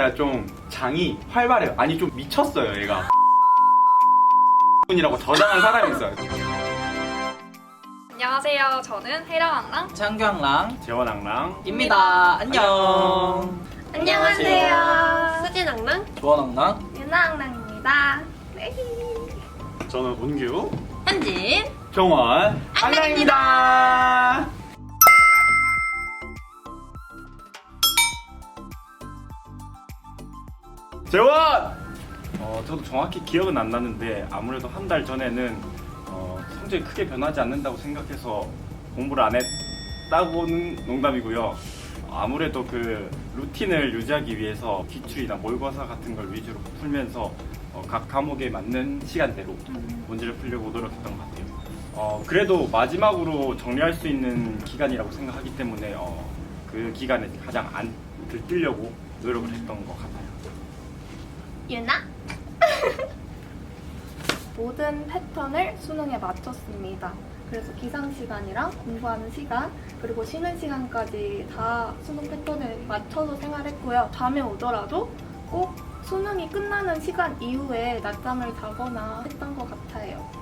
제가 좀 장이 활발해요. 아니 좀 미쳤어요, 얘가. 이라고 저장한 사람이 있어요. 안녕하세요. 저는 해랑왕랑. 장경랑입니다. 재원왕랑. 안녕. 안녕하세요. 수진왕랑. 조원왕랑. 유나왕랑입니다. 네. 저는 온규. 현진. 정원. 왕랑입니다. 재원! 어, 저도 정확히 기억은 안 나는데 아무래도 한 달 전에는 어, 성적이 크게 변하지 않는다고 생각해서 공부를 안 했다고는 농담이고요. 아무래도 그 루틴을 유지하기 위해서 기출이나 모의고사 같은 걸 위주로 풀면서 어, 각 과목에 맞는 시간대로 문제를 풀려고 노력했던 것 같아요. 어, 그래도 마지막으로 정리할 수 있는 기간이라고 생각하기 때문에 어, 그 기간에 가장 안 들뜨려고 노력을 했던 것 같아요. 유나. 모든 패턴을 수능에 맞췄습니다. 그래서 기상 시간이랑 공부하는 시간, 그리고 쉬는 시간까지 다 수능 패턴에 맞춰서 생활했고요. 잠이 오더라도 꼭 수능이 끝나는 시간 이후에 낮잠을 자거나 했던 것 같아요.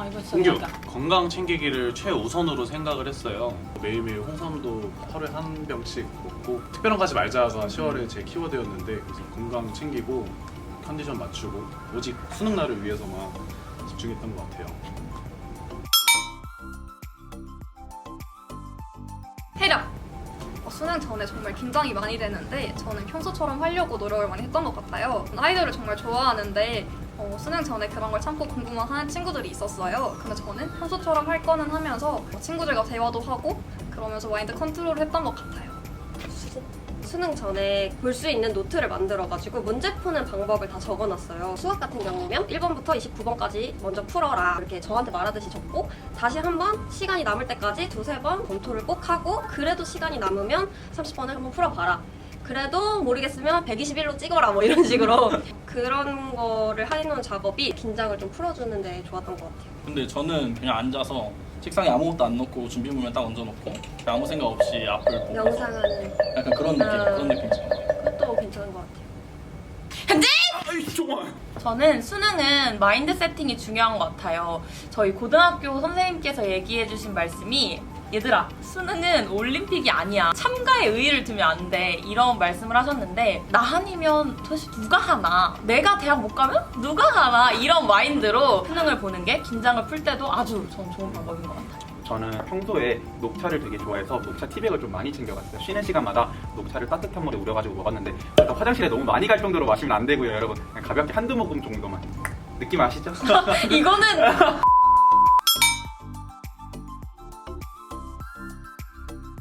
아 이거 진짜 공규 어렵다. 건강 챙기기를 최우선으로 생각을 했어요. 매일매일 홍삼도 하루에 한 병씩 먹고 특별한 거 하지 말자가 10월에 제 키워드였는데 그래서 건강 챙기고 컨디션 맞추고 오직 수능 날을 위해서만 집중했던 것 같아요. 해력. 어, 수능 전에 정말 긴장이 많이 되는데 저는 평소처럼 하려고 노력을 많이 했던 것 같아요. 아이돌을 정말 좋아하는데 어, 수능 전에 그런 걸 참고 공부만 하는 친구들이 있었어요. 근데 저는 평소처럼 할 거는 하면서 친구들과 대화도 하고 그러면서 마인드 컨트롤을 했던 것 같아요. 수능 전에 볼 수 있는 노트를 만들어가지고 문제 푸는 방법을 다 적어놨어요. 수학 같은 경우면 1번부터 29번까지 먼저 풀어라. 이렇게 저한테 말하듯이 적고 다시 한번 시간이 남을 때까지 두세 번 검토를 꼭 하고 그래도 시간이 남으면 30번을 한번 풀어봐라. 그래도 모르겠으면 121로 찍어라 뭐 이런 식으로 그런 거를 해놓은 작업이 긴장을 좀 풀어주는 데 좋았던 것 같아요. 근데 저는 그냥 앉아서 책상에 아무것도 안 넣고 준비물만 딱 얹어놓고 그냥 아무 생각 없이 앞을 보고 명상하는 약간 그런 느낌 아. 그런 느낌 있잖아요. 그것도 괜찮은 것 같아요. 아이, 정원! 저는 수능은 마인드 세팅이 중요한 것 같아요. 저희 고등학교 선생님께서 얘기해 주신 말씀이 얘들아, 수능은 올림픽이 아니야. 참가에 의의를 두면 안 돼. 이런 말씀을 하셨는데, 나 아니면 도대체 누가 하나? 내가 대학 못 가면 누가 하나? 이런 마인드로 수능을 보는 게 긴장을 풀 때도 아주 전 좋은 방법인 것 같아요. 저는 평소에 녹차를 되게 좋아해서 녹차 티백을 좀 많이 챙겨갔어요. 쉬는 시간마다 녹차를 따뜻한 물에 우려가지고 먹었는데 화장실에 너무 많이 갈 정도로 마시면 안 되고요, 여러분. 가볍게 한두 모금 정도만. 느낌 아시죠? 이거는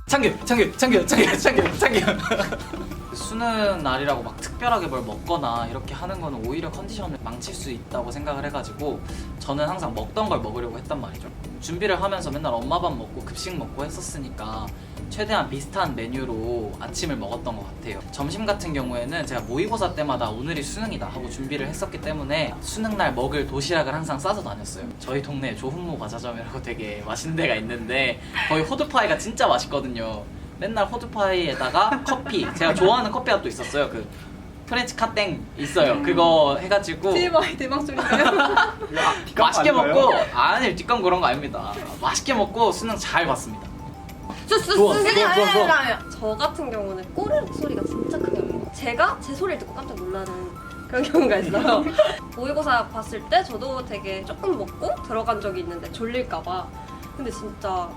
창규, 창규, 창규, 창규, 창규, 창규. 수능 날이라고 막 특별하게 뭘 먹거나 이렇게 하는 거는 오히려 컨디션을 망칠 수 있다고 생각을 해가지고 저는 항상 먹던 걸 먹으려고 했단 말이죠. 준비를 하면서 맨날 엄마 밥 먹고 급식 먹고 했었으니까 최대한 비슷한 메뉴로 아침을 먹었던 것 같아요. 점심 같은 경우에는 제가 모의고사 때마다 오늘이 수능이다 하고 준비를 했었기 때문에 수능 날 먹을 도시락을 항상 싸서 다녔어요. 저희 동네에 조훈모 과자점이라고 되게 맛있는 데가 있는데 거기 호두파이가 진짜 맛있거든요. 맨날 호두파이에다가 커피 제가 좋아하는 커피가 또 있었어요. 그 프렌치 카땡 있어요. 그거 해가지고 TMI 대박 소리가요? 맛있게 아닌가요? 먹고 아니 뒷감 그런 거 아닙니다. 맛있게 먹고 수능 잘 봤습니다. 좋아, 좋아, 좋아, 좋아. 저 같은 경우는 꼬르륵 소리가 진짜 크게 나요. 제가 제 소리를 듣고 깜짝 놀라는 그런 경우가 있어요. 모의고사 봤을 때 저도 되게 조금 먹고 들어간 적이 있는데 졸릴까봐. 근데 진짜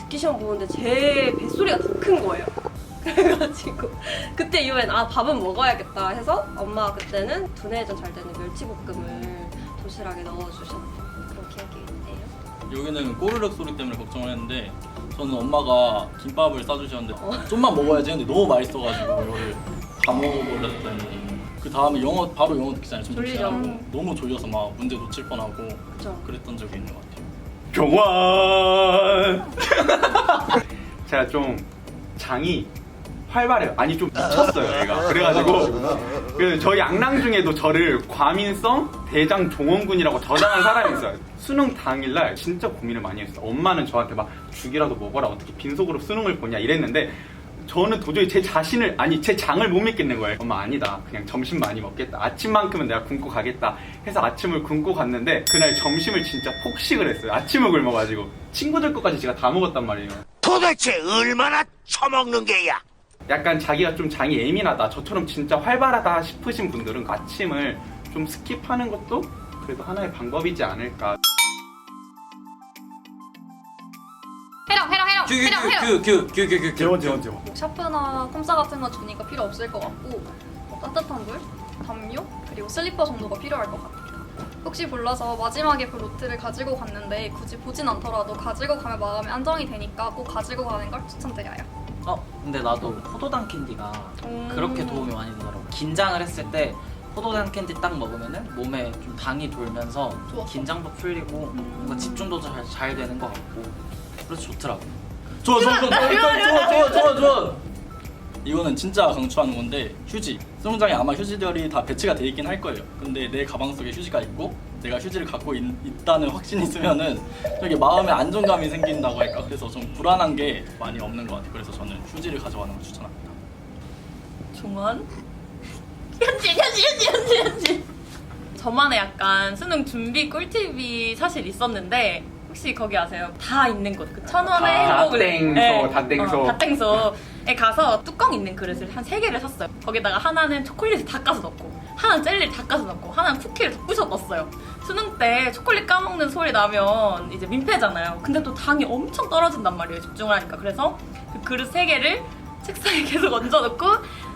듣기 시험 보는데 제 뱃소리가 더 큰 거예요. 그래가지고 그때 이후엔 아 밥은 먹어야겠다 해서 엄마가 그때는 두뇌전 잘 되는 멸치볶음을 도시락에 넣어주셨던 그런 기억이 있네요. 여기는 꼬르륵 소리 때문에 걱정을 했는데 저는 엄마가 김밥을 싸주셨는데 좀만 먹어야지 했는데 너무 맛있어가지고 이거를 다 먹어버렸더니 그 다음에 영어 바로 영어 듣기 전에 좀 졸리죠. 놓치잖아요. 너무 졸려서 막 문제 놓칠 뻔하고 그쵸? 그랬던 적이 있는 것 같아요. 정원! 제가 좀 장이 활발해요. 아니 좀 미쳤어요, 얘가. 그래가지고 그 저희 양랑 중에도 저를 과민성 대장 종원군이라고 저장한 사람이 있어요. 수능 당일날 진짜 고민을 많이 했어요. 엄마는 저한테 막 죽이라도 먹어라 어떻게 빈속으로 수능을 보냐 이랬는데 저는 도저히 제 자신을 아니 제 장을 못 믿겠는 거예요. 엄마 아니다. 그냥 점심 많이 먹겠다. 아침만큼은 내가 굶고 가겠다. 해서 아침을 굶고 갔는데 그날 점심을 진짜 폭식을 했어요. 아침을 굶어가지고 친구들 것까지 제가 다 먹었단 말이에요. 도대체 얼마나 처먹는 게야? 약간 자기가 좀 장이 예민하다. 저처럼 진짜 활발하다 싶으신 분들은 아침을 좀 스킵하는 것도 그래도 하나의 방법이지 않을까. 해령 해령 해령 해령 해령 규규규규규규규 재원 재원 재원. 뭐 샤프나 콤사 같은 거 주니까 필요 없을 것 같고 뭐 따뜻한 물, 담요, 그리고 슬리퍼 정도가 필요할 것 같아요. 혹시 몰라서 마지막에 그 로트를 가지고 갔는데 굳이 보진 않더라도 가지고 가면 마음이 안정이 되니까 꼭 가지고 가는 걸 추천드려요. 어 근데 나도 포도당 캔디가 음. 그렇게 도움이 많이 되더라고 긴장을 했을 때 포도당 캔디 딱 먹으면은 몸에 좀 당이 돌면서 좋았어. 긴장도 풀리고 뭔가 집중도 잘, 잘 되는 것 같고 그래서 좋더라고. 좋아 좋아 좋아. 좋아 좋아 좋아 좋아. 이거는 진짜 강추하는 건데 휴지. 수영장에 아마 휴지들이 다 배치가 돼 있긴 할 거예요. 근데 내 가방 속에 휴지가 있고 내가 휴지를 갖고 있, 있다는 확신이 있으면은 되게 마음에 안정감이 생긴다고 할까? 그래서 좀 불안한 게 많이 없는 것 같아요. 그래서 저는 휴지를 가져가는 걸 추천합니다. 종원? 현지 현지 현지 현지 현지. 저만의 약간 수능 준비 꿀팁이 사실 있었는데 혹시 거기 아세요? 다 있는 곳, 그 천원의 다- 행복을 땡소, 네. 다땡소. 어, 다 땡소에 가서 뚜껑 있는 그릇을 한 세 개를 샀어요. 거기다가 하나는 초콜릿을 닦아서 넣고, 하나는 젤리를 닦아서 넣고, 하나는 쿠키를 덧부셔 넣었어요. 수능 때 초콜릿 까먹는 소리 나면 이제 민폐잖아요. 근데 또 당이 엄청 떨어진단 말이에요. 집중을 하니까. 그래서 그 그릇 세 개를 책상에 계속 얹어놓고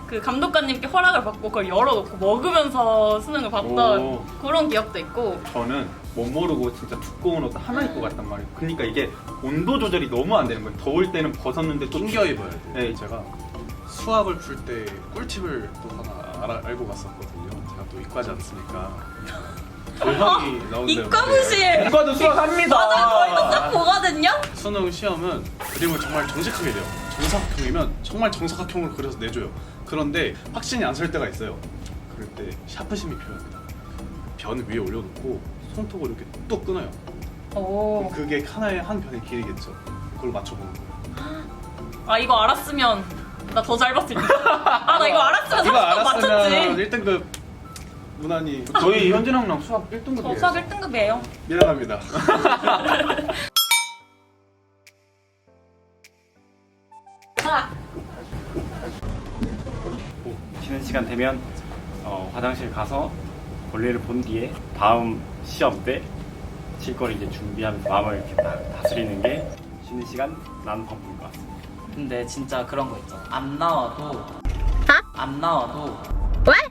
그 감독관님께 허락을 받고 그걸 열어놓고 먹으면서 수능을 봤던 오. 그런 기억도 있고 저는 못 모르고 진짜 두꺼운 옷 하나 입고 갔단 말이에요. 그러니까 이게 온도 조절이 너무 안 되는 거예요. 더울 때는 벗었는데 또 낑겨 입어야 돼. 네. 제가 수학을 풀 때 꿀팁을 또 하나 알아, 알고 갔었거든요. 제가 또 이과지 않습니까? 저희 형이 나온 데는 이과무실 이과도 수학합니다. 맞아 저희도 딱 보거든요 수능 시험은 그림을 정말 정직하게 돼요. 정사각형이면 정말 정사각형을 그려서 내줘요. 그런데 확신이 안 설 때가 있어요. 그럴 때 샤프심이 필요합니다. 변 위에 올려놓고 손톱을 이렇게 뚝 끊어요. 오. 그게 하나의 한 변의 길이겠죠. 그걸 맞춰보는 거예요. 아 이거 알았으면 나 더 잘 봤을 텐아나 이거 알았으면 이거 30점 알았으면 맞췄지 1등급 무난히 저희 현진 형랑 수학 1등급이에요. 저 수학 1등급이에요 미안합니다. 쉬는 시간 되면 어, 화장실 가서 볼일을 본 뒤에 다음 시험 때칠 거를 이제 준비하면서 마음을 이렇게 다, 다스리는 게 쉬는 시간 나는 방법인 것 같습니다. 근데 진짜 그런 거 있잖아 안 나와도 안 나와도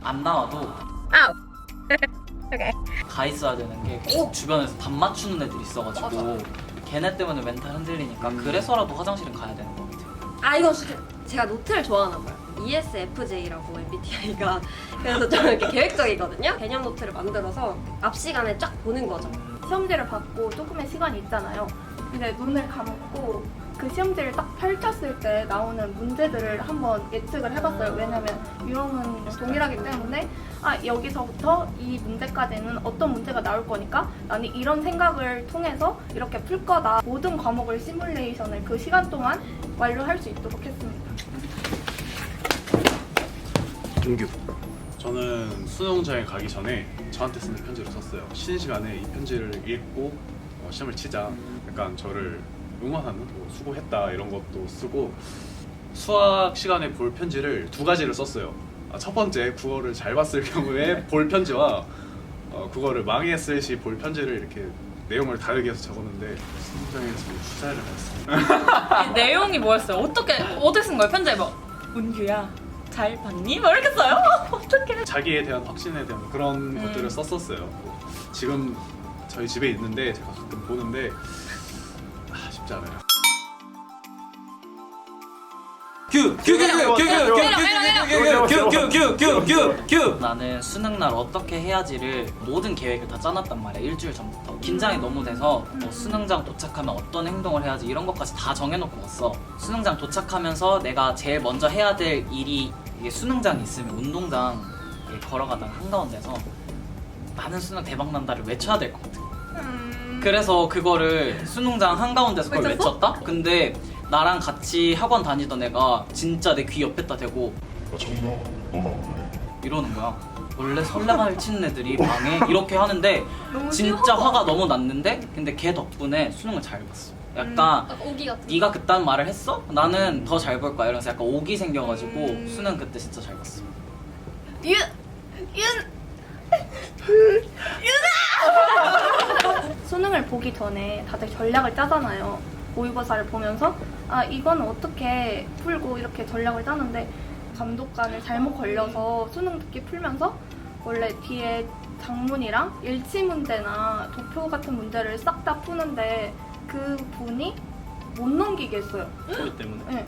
안 나와도 가 있어야 되는 게 꼭 주변에서 답 맞추는 애들 있어가지고 걔네 때문에 멘탈 흔들리니까 그래서라도 화장실은 가야 되는 것 같아요. 아 이거 진짜 제가 노트를 좋아하나 봐요. ESFJ라고 MBTI가 그래서 좀 이렇게 계획적이거든요. 개념 노트를 만들어서 앞 시간에 쫙 보는 거죠. 시험지를 받고 조금의 시간이 있잖아요. 근데 눈을 감고 그 시험지를 딱 펼쳤을 때 나오는 문제들을 한번 예측을 해봤어요. 왜냐면 유형은 동일하기 때문에 아 여기서부터 이 문제까지는 어떤 문제가 나올 거니까 나는 이런 생각을 통해서 이렇게 풀 거다. 모든 과목을 시뮬레이션을 그 시간 동안 완료할 수 있도록 했습니다. 동규. 저는 수능장에 가기 전에 저한테 쓰는 편지를 썼어요. 쉬는 시간에 이 편지를 읽고 어, 시험을 치자. 약간 저를 응원하는 뭐 수고했다 이런 것도 쓰고 수학 시간에 볼 편지를 두 가지를 썼어요. 아, 첫 번째 국어를 잘 봤을 경우에 볼 편지와 어, 국어를 망했을 시 볼 편지를 이렇게 내용을 다르게 해서 적었는데 수능장에서 후자를 받았습니다. 이 내용이 뭐였어요? 어떻게 어떻게 쓴 거예요? 편지에 뭐 은규야 잘 봤니? 뭐 이렇게 써요? 어떻게 자기에 대한 확신에 대한 그런 음. 것들을 썼었어요. 지금 저희 집에 있는데 제가 가끔 보는데 아, 쉽지 않아요. 규규규규규규규규규규규규규규 나는 수능 날 어떻게 해야지를 모든 계획을 다 짜놨단 말이야 일주일 전부터 긴장이 너무 돼서 뭐 수능장 도착하면 어떤 행동을 해야지 이런 것까지 다 정해놓고 왔어 수능장 도착하면서 내가 제일 먼저 해야 될 일이 이게 수능장이 있으면 운동장 걸어가다가 한가운데서 나는 수능 대박 난다를 외쳐야 될 것 같아 그래서 그거를 수능장 한가운데서 그걸 외쳤어? 외쳤다? 근데 나랑 같이 학원 다니던 애가 진짜 내 귀 옆에다 대고 이러는 거야. 원래 설레발 치는 애들이 방에 이렇게 하는데 진짜 화가 너무 났는데 근데 걔 덕분에 수능을 잘 봤어. 약간 약간 오기 같은. 네가 그딴 말을 했어? 나는 더 잘 볼 거야 이러면서 약간 오기 생겨가지고 음. 수능 그때 진짜 잘 봤어. 윤! 윤! 수능을 보기 전에 다들 전략을 짜잖아요. 모의고사를 보면서 아 이건 어떻게 풀고 이렇게 전략을 짜는데 감독관을 잘못 걸려서 수능 듣기 풀면서 원래 뒤에 장문이랑 일치 문제나 도표 같은 문제를 싹 다 푸는데 그 분이 못 넘기겠어요. 소리 때문에. 네.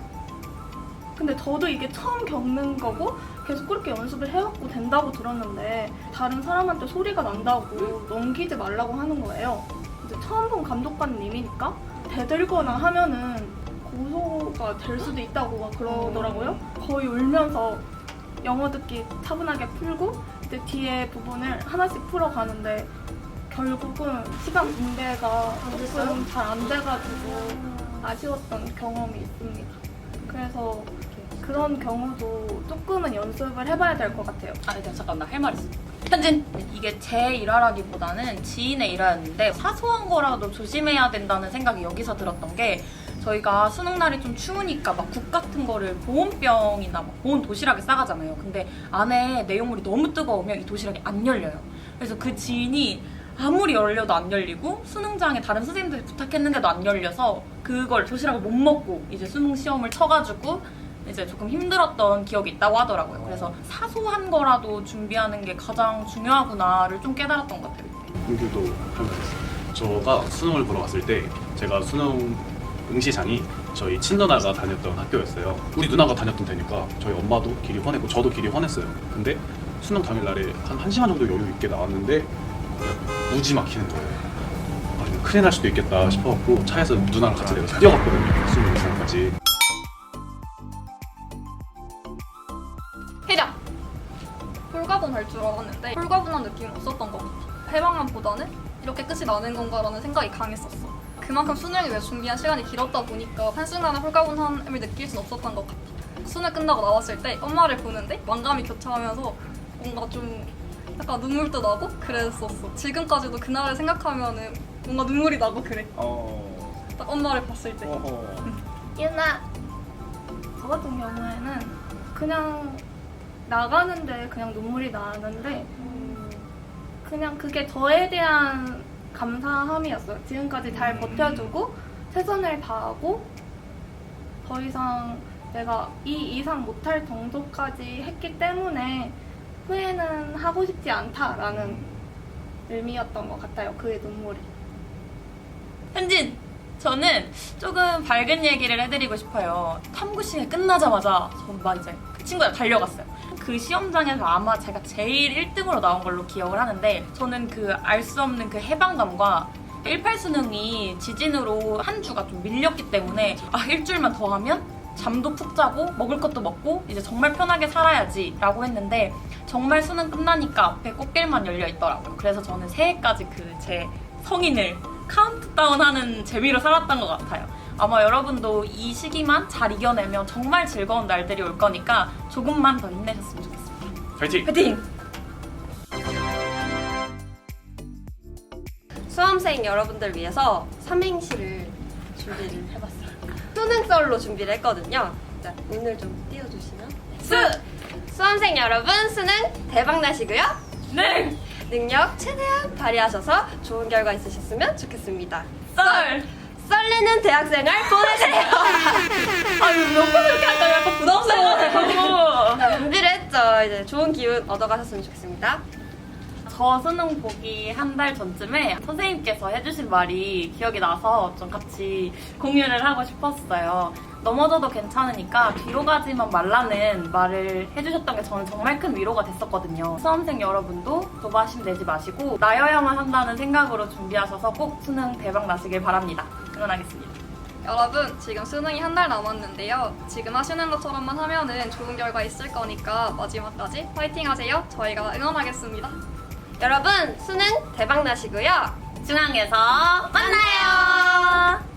근데 저도 이게 처음 겪는 거고 계속 그렇게 연습을 해왔고 된다고 들었는데 다른 사람한테 소리가 난다고 넘기지 말라고 하는 거예요. 이제 처음 본 감독관님이니까 대들거나 하면은 고소가 될 수도 있다고 막 그러더라고요. 거의 울면서 영어 듣기 차분하게 풀고 이제 뒤에 부분을 하나씩 풀어가는데 결국은 시간 분배가 조금 잘 안 돼가지고 아쉬웠던 경험이 있습니다. 그래서 그런 경우도 조금은 연습을 해봐야 될 것 같아요. 아, 네, 잠깐 나 할 말 있어. 현진, 이게 제 일화라기보다는 지인의 일화였는데 사소한 거라도 조심해야 된다는 생각이 여기서 들었던 게 저희가 수능 날이 좀 추우니까 막 국 같은 거를 보온병이나 막 보온 도시락에 싸가잖아요. 근데 안에 내용물이 너무 뜨거우면 이 도시락이 안 열려요. 그래서 그 지인이 아무리 열려도 안 열리고 수능장에 다른 선생님들이 부탁했는데도 안 열려서 그걸 도시락을 못 먹고 이제 수능 시험을 쳐가지고 이제 조금 힘들었던 기억이 있다고 하더라고요. 그래서 사소한 거라도 준비하는 게 가장 중요하구나를 좀 깨달았던 것 같아요. 홍규도 할말 있어요. 저가 수능을 보러 갔을 때 제가 수능 응시장이 저희 친누나가 다녔던 학교였어요. 우리 누나가 다녔던 데니까 저희 엄마도 길이 훤했고 저도 길이 훤했어요. 근데 수능 당일날에 한 1시간 정도 여유 있게 나왔는데 무지 막히는 거예요. 아, 이거 큰일 날 수도 있겠다 싶어갖고 차에서 누나랑 같이 내려서 뛰어갔거든요. 수능 응시장까지. 해량! 홀가분 할 줄 알았는데 홀가분한 느낌은 없었던 것 같아. 해방감보다는 이렇게 끝이 나는 건가라는 생각이 강했었어. 그만큼 수능을 위해 준비한 시간이 길었다 보니까 한순간에 홀가분함을 느낄 순 없었던 것 같아. 수능 끝나고 나왔을 때 엄마를 보는데 만감이 교차하면서 뭔가 좀 약간 눈물도 나고 그랬었어. 지금까지도 그날을 생각하면은 뭔가 눈물이 나고 그래. 어. 딱 엄마를 봤을 때. 어허. 유나! 저 같은 경우에는 그냥 나가는데 그냥 눈물이 나는데 그냥 그게 저에 대한 감사함이었어요. 지금까지 잘 버텨주고 최선을 다하고 더 이상 내가 이 이상 못할 정도까지 했기 때문에 후회는 하고 싶지 않다라는 의미였던 것 같아요. 그의 눈물이. 현진! 저는 조금 밝은 얘기를 해드리고 싶어요. 탐구 시간 끝나자마자 저는 막 이제 그 친구랑 달려갔어요. 그 시험장에서 아마 제가 제일 1등으로 나온 걸로 기억을 하는데 저는 그 알 수 없는 그 해방감과 18 수능이 지진으로 한 주가 좀 밀렸기 때문에 아 일주일만 더 하면 잠도 푹 자고 먹을 것도 먹고 이제 정말 편하게 살아야지 라고 했는데 정말 수능 끝나니까 앞에 꽃길만 열려 있더라고요. 그래서 저는 새해까지 그 제 성인을 카운트다운 하는 재미로 살았던 것 같아요. 아마 여러분도 이 시기만 잘 이겨내면 정말 즐거운 날들이 올 거니까 조금만 더 힘내셨으면 좋겠습니다. 파이팅! 화이팅! 수험생 여러분들 위해서 삼행시를 준비를 해봤어요. 수능 썰로 준비를 했거든요. 자, 오늘 좀 띄워주시면. 수! 수험생 여러분, 수능 대박 나시고요. 네! 능력 최대한 발휘하셔서 좋은 결과 있으셨으면 좋겠습니다. 썰! 썰리는 대학생활 보내세요. 아유, 몇 번을 이렇게 할까 약간 부담스러워가지고. 자, 준비를 했죠. 이제 좋은 기운 얻어가셨으면 좋겠습니다. 저 수능 보기 한 달 전쯤에 선생님께서 해주신 말이 기억이 나서 좀 같이 공유를 하고 싶었어요. 넘어져도 괜찮으니까 뒤로 가지만 말라는 말을 해주셨던 게 저는 정말 큰 위로가 됐었거든요. 수험생 여러분도 조바심 내지 마시고 나여야만 한다는 생각으로 준비하셔서 꼭 수능 대박 나시길 바랍니다. 응원하겠습니다. 여러분 지금 수능이 한 달 남았는데요. 지금 하시는 것처럼만 하면은 좋은 결과 있을 거니까 마지막까지 파이팅 하세요. 저희가 응원하겠습니다. 여러분, 수능 대박 나시고요. 중앙에서 만나요.